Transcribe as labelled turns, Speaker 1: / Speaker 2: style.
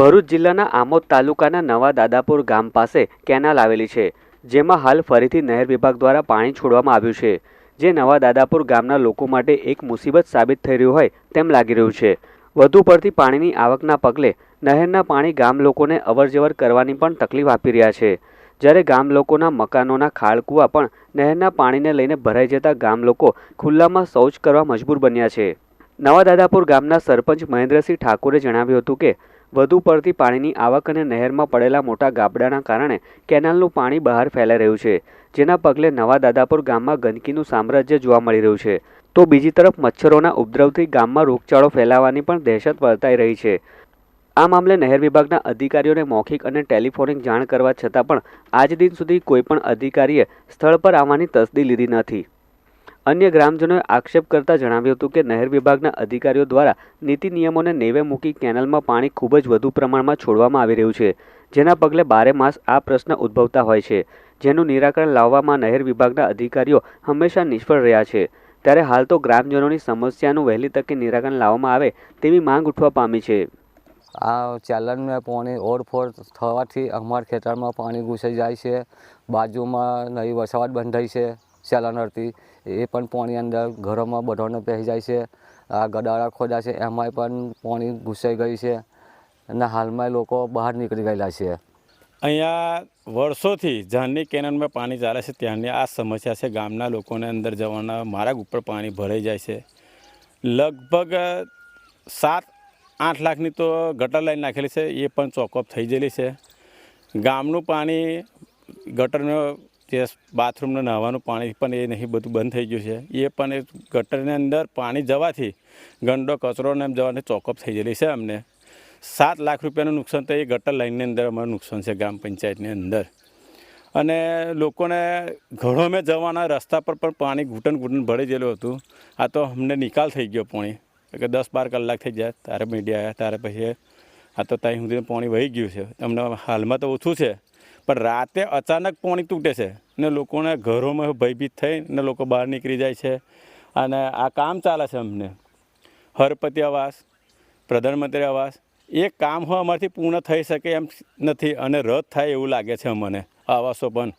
Speaker 1: ભરૂચ જિલ્લાના આમોદ તાલુકાના નવા દાદાપુર ગામ પાસે કેનાલ આવેલી છે, જેમાં હાલ ફરીથી નહેર વિભાગ દ્વારા પાણી છોડવામાં આવ્યું છે. જે નવા દાદાપુર ગામના લોકો માટે એક મુસીબત સાબિત થઈ રહ્યું હોય તેમ લાગી રહ્યું છે. વધુ પડતી પાણીની આવકના પગલે નહેરના પાણી ગામ લોકોને અવરજવર કરવાની પણ તકલીફ આપી રહ્યા છે. જ્યારે ગામ લોકોના મકાનોના ખાળકુવા પણ નહેરના પાણીને લઈને ભરાઈ જતા ગામ લોકો ખુલ્લામાં શૌચ કરવા મજબૂર બન્યા છે. નવા દાદાપુર ગામના સરપંચ મહેન્દ્રસિંહ ઠાકોરે જણાવ્યું હતું કે વધુ પડતી પાણીની આવક અને નહેરમાં પડેલા મોટા ગાબડાના કારણે કેનાલનું પાણી બહાર ફેલાઈ રહ્યું છે, જેના પગલે નવા દાદાપુર ગામમાં ગંદકીનું સામ્રાજ્ય જોવા મળી રહ્યું છે. તો બીજી તરફ મચ્છરોના ઉપદ્રવથી ગામમાં રોગચાળો ફેલાવાની પણ દહેશત વર્તાઈ રહી છે. આ મામલે નહેર વિભાગના અધિકારીઓને મૌખિક અને ટેલિફોનિક જાણ કરવા છતાં પણ આજ દિન સુધી કોઈપણ અધિકારીએ સ્થળ પર આવવાની તસદી લીધી નથી. અન્ય ગ્રામજનોએ આક્ષેપ કરતા જણાવ્યું હતું કે નહેર વિભાગના અધિકારીઓ દ્વારા નીતિ નિયમોને નેવે મૂકી કેનાલમાં પાણી ખૂબ જ વધુ પ્રમાણમાં છોડવામાં આવી રહ્યું છે, જેના પગલે બારે માસ આ પ્રશ્ન ઉદ્ભવતા હોય છે, જેનું નિરાકરણ લાવવામાં નહેર વિભાગના અધિકારીઓ હંમેશા નિષ્ફળ રહ્યા છે. ત્યારે હાલ તો ગ્રામજનોની સમસ્યાનું વહેલી તકે નિરાકરણ લાવવામાં આવે તેવી માંગ ઉઠવા પામી છે.
Speaker 2: આ ચાલનમાં પાણી ઓડફોડ થવાથી અમારા ખેતરમાં પાણી ઘૂસી જાય છે, બાજુમાં નવી વસાવટ બંધાઈ છે. ચાલનરથી એ પણ પાણી અંદર ઘરોમાં બધાને પહેરી જાય છે. આ ગડાળા ખોદા છે. એમાંય પણ પાણી ઘૂસાઈ ગઈ છે અને હાલમાં લોકો બહાર નીકળી ગયેલા છે.
Speaker 3: અહીંયા વર્ષોથી જ્યારની કેનનમાં પાણી ચાલે છે. ત્યાંની આ સમસ્યા છે. ગામના લોકોને અંદર જવાના માર્ગ ઉપર પાણી ભરાઈ જાય છે. લગભગ સાત, આઠ લાખની તો ગટર લાઈન નાખેલી છે. એ પણ ચોકઅપ થઈ ગયેલી છે. ગામનું પાણી ગટરનો જે બાથરૂમનું નહાવાનું પાણી પણ એ નહીં, બધું બંધ થઈ ગયું છે. એ પણ એ ગટરની અંદર પાણી જવાથી ગંડો, કચરો ને એમ જવાને ચોકઅપ થઈ ગયેલી છે અમને. સાત લાખ રૂપિયાનું નુકસાન તો એ ગટર લાઈનની અંદર અમારું નુકસાન છે ગ્રામ પંચાયતની અંદર. અને લોકોને ઘરોમાં જવાના રસ્તા પર પણ પાણી ઘૂંટણ ઘૂંટણ ભરી ગયેલું હતું. આ તો અમને નિકાલ થઈ ગયો પાણી. કે દસ બાર કલાક થઈ જાય, તારે મીડિયા આવ્યા, તારે પછી આ તો ત્યાં સુધી પાણી વહી ગયું છે. અમને હાલમાં તો ઓછું છે. પણ રાતે અચાનક પાણી તૂટે છે ને લોકોને ઘરોમાં ભયભીત થઈ ને લોકો બહાર નીકળી જાય છે. અને આ કામ ચાલે છે અમને. હરપતિ આવાસ, પ્રધાનમંત્રી આવાસ, એ કામ અમારાથી પૂર્ણ થઈ શકે એમ નથી અને રદ થાય એવું લાગે છે અમને આવાસો પણ.